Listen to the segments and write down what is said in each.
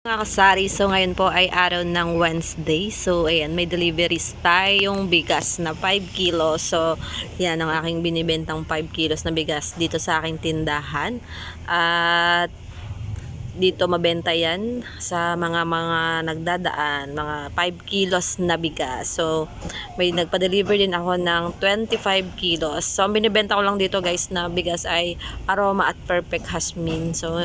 Mga kasari, so ngayon po ay araw ng Wednesday. So, ayan, may deliveries tayong bigas na 5 kilos. So, yan ang aking binibentang 5 kilos na bigas dito sa aking tindahan. At dito mabenta yan sa mga mga nagdadaan, mga 5 kilos na bigas. So, may nagpa-deliver din ako ng 25 kilos. So, ang binibenta ko lang dito guys na bigas ay aroma at perfect hasmin. So,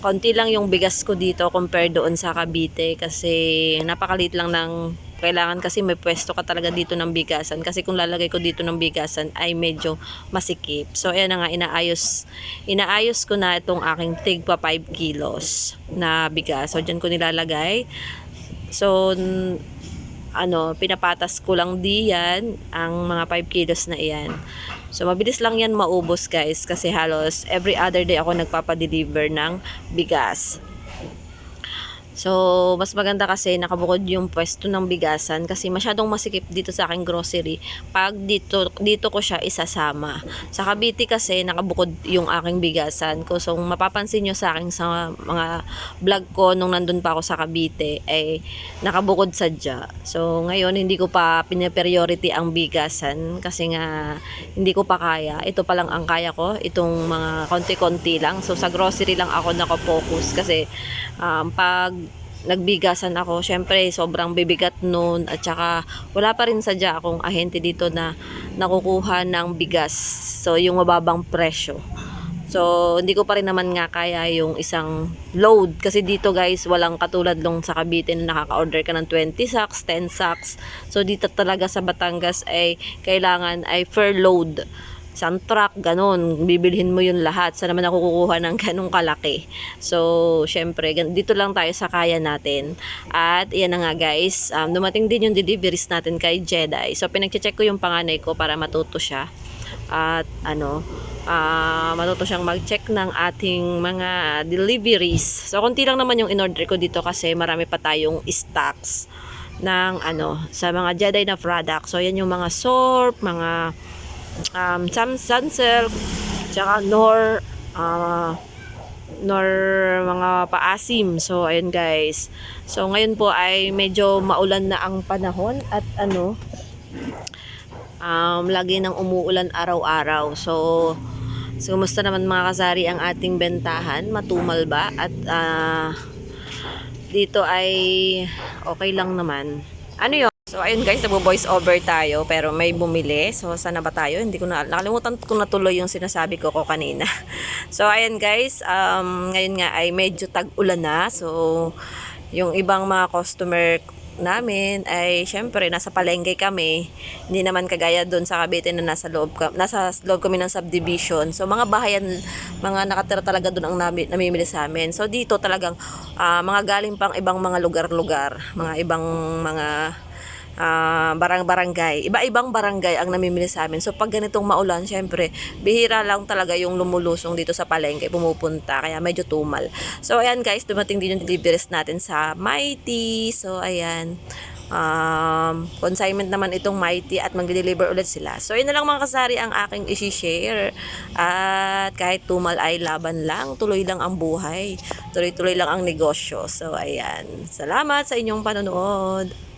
konti lang yung bigas ko dito compare doon sa Cavite kasi napakalit lang ng kailangan kasi may pwesto ka talaga dito ng bigasan kasi kung lalagay ko dito ng bigasan ay medyo masikip. So ayan nga inaayos inaayos ko na itong aking tigpa 5 kilos na bigas. So diyan ko nilalagay. So ano, pinapatas ko lang diyan ang mga 5 kilos na iyan. So, mabilis lang yan maubos guys kasi halos every other day ako nagpapadeliver ng bigas. So, mas maganda kasi nakabukod yung pwesto ng bigasan kasi masyadong masikip dito sa aking grocery pag dito, dito ko siya isasama. Sa Cavite kasi nakabukod yung aking bigasan ko. So, mapapansin nyo sa akin sa mga vlog ko nung nandun pa ako sa Cavite ay nakabukod sadya. So, ngayon hindi ko pa pinapriority ang bigasan kasi nga hindi ko pa kaya. Ito pa lang ang kaya ko. Itong mga konti-konti lang. So, sa grocery lang ako nakafocus kasi um, pag nagbigasan ako, syempre sobrang bibigat noon at saka wala pa rin sadya akong ahente dito na nakukuha ng bigas. So, yung mababang presyo. So, hindi ko pa rin naman nga kaya yung isang load. Kasi dito guys, walang katulad long sa Cavite na nakaka-order ka ng 20 sacks, 10 sacks. So, dito talaga sa Batangas ay kailangan ay fair load. Isang truck, ganun. Bibilhin mo yun lahat. Sa naman ako ng ganung kalaki. So, syempre, dito lang tayo sa kaya natin. At, yan na nga guys, um, dumating din yung deliveries natin kay Jedi. So, pinag-check ko yung panganay ko para matuto siya at ano ah matuto siyang mag-check ng ating mga deliveries. So konti lang naman yung in-order ko dito kasi marami pa tayong stocks ng ano sa mga Jedi na product. So yan yung mga Sorp, mga um, Sunsilk, tsaka Nor ah, nor mga paasim. So, ayun guys. So, ngayon po ay medyo maulan na ang panahon at ano, um, lagi nang umuulan araw-araw. So, so, kumusta naman mga kasari ang ating bentahan? Matumal ba? At ah, dito ay okay lang naman. Ano yun? So, ayun guys, nagbo-voice over tayo pero may bumili. So, sana ba tayo? Hindi ko na, nakalimutan ko natuloy yung sinasabi ko ko kanina. So, ayun guys, um, ngayon nga ay medyo tag-ulan na. So, yung ibang mga customer namin ay syempre nasa palengke kami hindi naman kagaya doon sa Cavite na nasa loob ka, nasa loob kami ng subdivision so mga bahayan mga nakatira talaga doon ang nami, namimili sa amin so dito talagang ah, mga galing pang ibang mga lugar-lugar mga ibang mga ah, barang-barangay. Iba-ibang barangay ang namimili sa amin. So, pag ganitong maulan, syempre, bihira lang talaga yung lumulusong dito sa palengke, pumupunta. Kaya medyo tumal. So, ayan guys, dumating din yung deliveries natin sa Mighty. So, ayan. Um, consignment naman itong Mighty at mag-deliver ulit sila. So, yun na lang mga kasari ang aking isi-share. At kahit tumal ay laban lang, tuloy lang ang buhay. Tuloy-tuloy lang ang negosyo. So, ayan. Salamat sa inyong panonood.